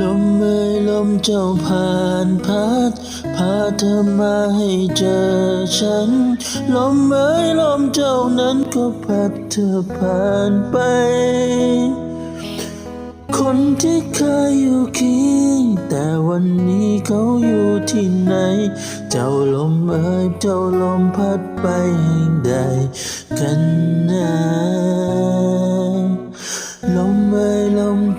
ลมเอ่ยลมเจ้าผ่านพัดพาเธอมาให้เจอฉัน ลมเอ่ยลมเจ้านั้นก็พัดเธอผ่านไป คนที่เคยอยู่เคียงแต่วันนี้เขาอยู่ที่ไหน เจ้าลมเอ่ยเจ้าลมพัดไปแห่งใดกันนะ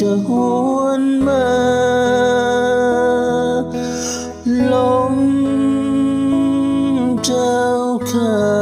จะหวนมาลมเจ้าขา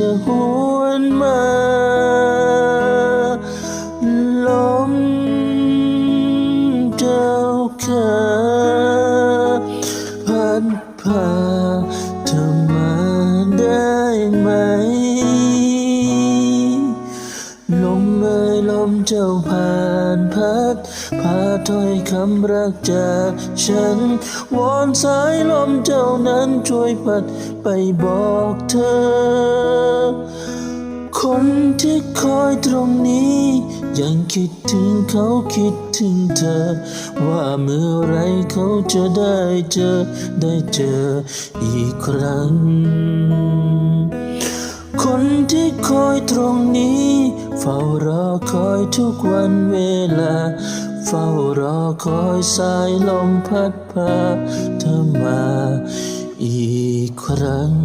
จะหวนมาล้มเจ้าขาพัดพาเธอมาได้ไหมลมเอ่ยลมเจ้าพาานพัดพาถ้อยคำรักจากฉัน วอนสายลมเจ้านั้นช่วยพัดไปบอกเธอ คนที่คอยตรงนี้ ยังคิดถึงเขาคิดถึงเธอ ว่าเมื่อไรเขาจะได้เจอ ได้เจออีกครั้ง คนที่คอยตรงนี้ เฝ้ารอคอยทุกวันเวลา เฝ้ารอคอยสายลมพัดพาเธอมาอีกครั้ง